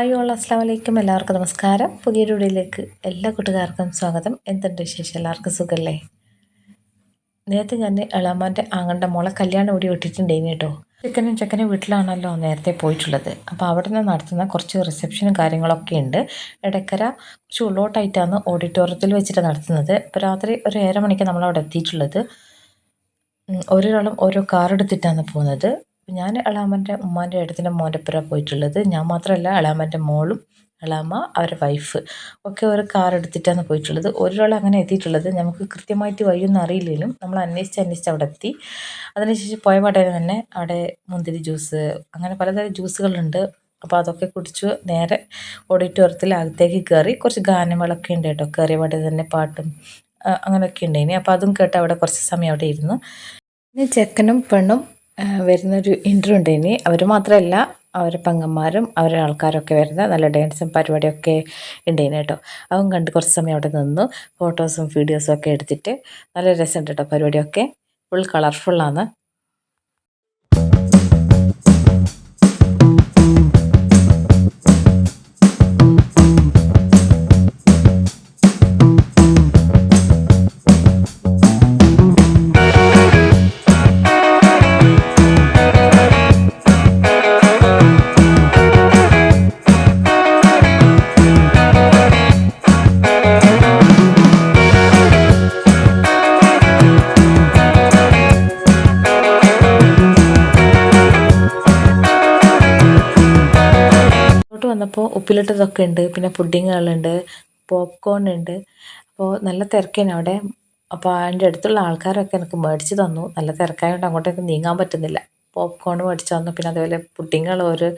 Hello അസ്സാം വലൈക്കും എല്ലാവർക്കും നമസ്കാരം. പുതിയൊരു വീഡിയോയിലേക്ക് എല്ലാ കൂട്ടുകാർക്കും സ്വാഗതം. എന്തുണ്ട് വിശേഷം? എല്ലാവർക്കും സുഖമല്ലേ നേരത്തെ ഞാൻ എളാമാന്റെ ആങ്ങളുടെ മോളെ കല്യാണം ഓടി വിട്ടിട്ടുണ്ടായിരുന്നു കേട്ടോ. ചെക്കനും ചെക്കനും വീട്ടിലാണല്ലോ നേരത്തെ പോയിട്ടുള്ളത്. അപ്പോൾ അവിടെ നിന്ന് നടത്തുന്ന കുറച്ച് റിസപ്ഷനും കാര്യങ്ങളൊക്കെ ഉണ്ട്. ഇടക്കര കുറച്ച് ഉള്ളോട്ടായിട്ടാണ് ഓഡിറ്റോറിയത്തിൽ വെച്ചിട്ട് നടത്തുന്നത്. ഇപ്പോൾ രാത്രി ഒരു ഏഴര മണിക്ക് നമ്മളവിടെ എത്തിയിട്ടുള്ളത്. ഓരോരാളും ഓരോ കാർ എടുത്തിട്ടാണ് പോകുന്നത്. ഞാൻ അളാമന്റെ ഉമ്മാന്റെ ഏട്ടത്തിന്റെ മോന്റെ ഒപ്പര പോയിട്ടുള്ളത്. ഞാൻ മാത്രമല്ല അളാമന്റെ മോളും അളാമ അവരുടെ വൈഫ് ഒക്കെ ഒരു കാർ എടുത്തിട്ടാണ് പോയിട്ടുള്ളത്. ഒരാൾ അങ്ങനെ എത്തിയിട്ടുള്ളത്. നമുക്ക് കൃത്യമായിട്ട് വഴിയൊന്നും അറിയില്ലെങ്കിലും നമ്മൾ അന്വേഷിച്ച് അന്വേഷിച്ച് അവിടെ എത്തി. അതിനുശേഷം പോയ പാടെ തന്നെ അവിടെ മുന്തിരി ജ്യൂസ് അങ്ങനെ പലതരം ജ്യൂസുകളുണ്ട് അപ്പോൾ അതൊക്കെ കുടിച്ചു നേരെ ഓഡിറ്റോറിയത്തിൽ അകത്തേക്ക് കയറി കുറച്ച് ഗാനങ്ങളൊക്കെ ഉണ്ട് കേട്ടോ. കയറിയ പാടെ തന്നെ പാട്ടും അങ്ങനെയൊക്കെ ഉണ്ടായിരുന്നു അപ്പോൾ അതും കേട്ട് അവിടെ കുറച്ച് സമയം അവിടെ ഇരുന്നു. ഇനി ചെക്കനും പെണ്ണും വരുന്നൊരു ഇന്റർവ്യൂ ഉണ്ട് ഇനി. അവർ മാത്രമല്ല അവരെ പെങ്ങന്മാരും അവരുടെ ആൾക്കാരൊക്കെ വരുന്ന നല്ല ഡാൻസും പരിപാടിയൊക്കെ ഉണ്ടായിന് കേട്ടോ. അതും കണ്ട് കുറച്ച് സമയം അവിടെ നിന്നു. ഫോട്ടോസും വീഡിയോസും ഒക്കെ എടുത്തിട്ട് നല്ല രസമുണ്ട് കേട്ടോ പരിപാടിയൊക്കെ. ഫുൾ കളർഫുള്ളാണ് വന്നപ്പോൾ ഉപ്പിലിട്ടതൊക്കെ ഉണ്ട് പിന്നെ പുഡിങ്ങുകളുണ്ട് പോപ്കോൺ ഉണ്ട് അപ്പോൾ നല്ല തിരക്കേനു അവിടെ. അപ്പോൾ അതിന്റെ അടുത്തുള്ള ആൾക്കാരൊക്കെ എനിക്ക് മേടിച്ച് തന്നു. നല്ല തിരക്കായതുകൊണ്ട് അങ്ങോട്ടേക്ക് നീങ്ങാൻ പറ്റുന്നില്ല. പോപ്കോൺ മേടിച്ചു തന്നു. പിന്നെ അതുപോലെ പുഡിങ്ങുകൾ ഒരു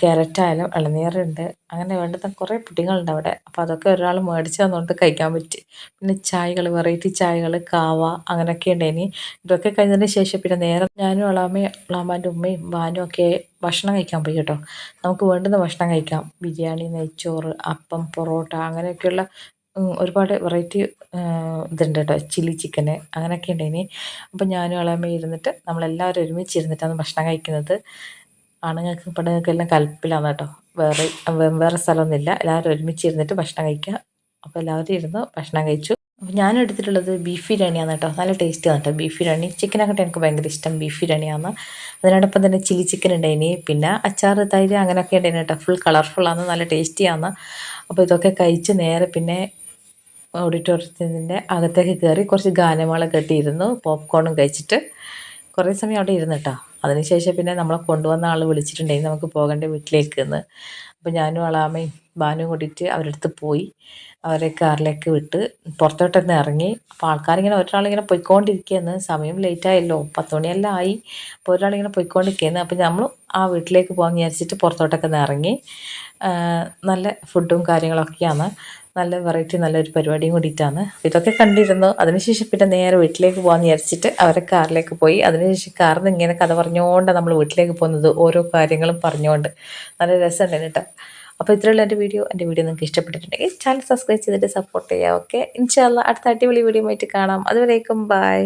ക്യാരറ്റായാലും ഇളനീറുണ്ട് അങ്ങനെ വേണ്ടുന്ന കുറേ പുഡിങ്ങുകളുണ്ട് അവിടെ. അപ്പോൾ അതൊക്കെ ഒരാൾ മേടിച്ച് തന്നുകൊണ്ട് കഴിക്കാൻ പറ്റി. പിന്നെ ചായകൾ വെറൈറ്റി ചായകൾ കാവ അങ്ങനെയൊക്കെ ഇനി. ഇതൊക്കെ കഴിഞ്ഞതിന് ശേഷം പിന്നെ നേരെ ഞാനും അളാമയും അളാമാന്റെ ഉമ്മയും ബാനും ഒക്കെ ഭക്ഷണം കഴിക്കാൻ പോയി കേട്ടോ. നമുക്ക് വേണ്ടുന്ന ഭക്ഷണം കഴിക്കാം. ബിരിയാണി നെയ്ച്ചോറ് അപ്പം പൊറോട്ട അങ്ങനെയൊക്കെയുള്ള ഒരുപാട് വെറൈറ്റി ഇതുണ്ട് കേട്ടോ. ചില്ലി ചിക്കന് അങ്ങനെയൊക്കെ ഉണ്ട് ഇനി. അപ്പം ഞാനും ഇളയമ്മയും ഇരുന്നിട്ട് നമ്മളെല്ലാവരും ഒരുമിച്ച് ഇരുന്നിട്ടാണ് ഭക്ഷണം കഴിക്കുന്നത്. ആണുങ്ങൾക്ക് പെണ്ണുങ്ങൾക്കെല്ലാം കൽപ്പിലാണ് കേട്ടോ. വേറെ വേറെ സ്ഥലമൊന്നുമില്ല. എല്ലാവരും ഒരുമിച്ച് ഇരുന്നിട്ട് ഭക്ഷണം കഴിക്കുക. അപ്പോൾ എല്ലാവരും ഇരുന്ന് ഭക്ഷണം കഴിച്ചു. അപ്പോൾ ഞാൻ എടുത്തിട്ടുള്ളത് ബീഫ് ബിരിയാണിയാണ് കേട്ടോ. നല്ല ടേസ്റ്റ് ആണ് കേട്ടോ ബീഫ് ബിരിയാണി ചിക്കനൊക്കെ എനിക്ക് ഭയങ്കര ഇഷ്ടം. ബീഫ് ബിരിയാണിയാണ് അതിനോടൊപ്പം തന്നെ ചില്ലി ചിക്കൻ ഉണ്ട് ഇനി. പിന്നെ അച്ചാർ തൈര് അങ്ങനെയൊക്കെ ഉണ്ടായിന് കേട്ടോ. ഫുൾ കളർഫുള്ളാണ് നല്ല ടേസ്റ്റിയാണ് അപ്പോൾ ഇതൊക്കെ കഴിച്ച് നേരെ പിന്നെ ഓഡിറ്റോറിയത്തിന്റെ അകത്തേക്ക് കയറി കുറച്ച് ഗാനമേള കെട്ടിയിരുന്നു പോപ്കോണും കഴിച്ചിട്ട് കുറേ സമയം അവിടെ ഇരുന്നു കേട്ടോ അതിനുശേഷം പിന്നെ നമ്മളെ കൊണ്ടുവന്ന ആൾ വിളിച്ചിട്ടുണ്ടെങ്കിൽ നമുക്ക് പോകേണ്ട വീട്ടിലേക്ക് എന്ന് അപ്പോൾ ഞാനും അളാമയും ബാനും കൂടിയിട്ട് അവരുടെ അടുത്ത് പോയി. അവരെ കാറിലേക്ക് വിട്ട് പുറത്തോട്ടൊന്ന് ഇറങ്ങി. അപ്പോൾ ആൾക്കാരിങ്ങനെ ഒരാളിങ്ങനെ പോയിക്കൊണ്ടിരിക്കുകയെന്ന് സമയം ലേറ്റായല്ലോ പത്ത് മണിയെല്ലാം ആയി. അപ്പോൾ ഒരാളിങ്ങനെ പോയിക്കൊണ്ടിരിക്കുകയെന്ന് അപ്പോൾ നമ്മൾ ആ വീട്ടിലേക്ക് പോകാൻ വിചാരിച്ചിട്ട് പുറത്തോട്ടൊക്കെ ഒന്ന് ഇറങ്ങി. നല്ല ഫുഡും കാര്യങ്ങളൊക്കെയാണ്. നല്ല വെറൈറ്റി നല്ലൊരു പരിപാടിയും കൂടിയിട്ടാണ്. ഇതൊക്കെ കണ്ടിരുന്നു. അതിനുശേഷം പിന്നെ നേരെ വീട്ടിലേക്ക് പോകാമെന്ന് വിചാരിച്ചിട്ട് അവരെ കാറിലേക്ക് പോയി. അതിനുശേഷം കാറിൽ നിന്ന് ഇങ്ങനെ കഥ പറഞ്ഞുകൊണ്ട് നമ്മൾ വീട്ടിലേക്ക് പോകുന്നത് ഓരോ കാര്യങ്ങളും പറഞ്ഞുകൊണ്ട് നല്ല രസമുണ്ട് കേട്ടോ. അപ്പോൾ ഇത്രയുള്ള എന്റെ വീഡിയോ. എന്റെ വീഡിയോ നിങ്ങൾക്ക് ഇഷ്ടപ്പെട്ടിട്ടുണ്ടെങ്കിൽ ചാനൽ സബ്സ്ക്രൈബ് ചെയ്തിട്ട് സപ്പോർട്ട് ചെയ്യുക ഓക്കെ ഇൻഷാല്ല അടുത്ത അടിപൊളി വീഡിയോ ആയിട്ട് കാണാം. അതുവരേക്കും ബൈ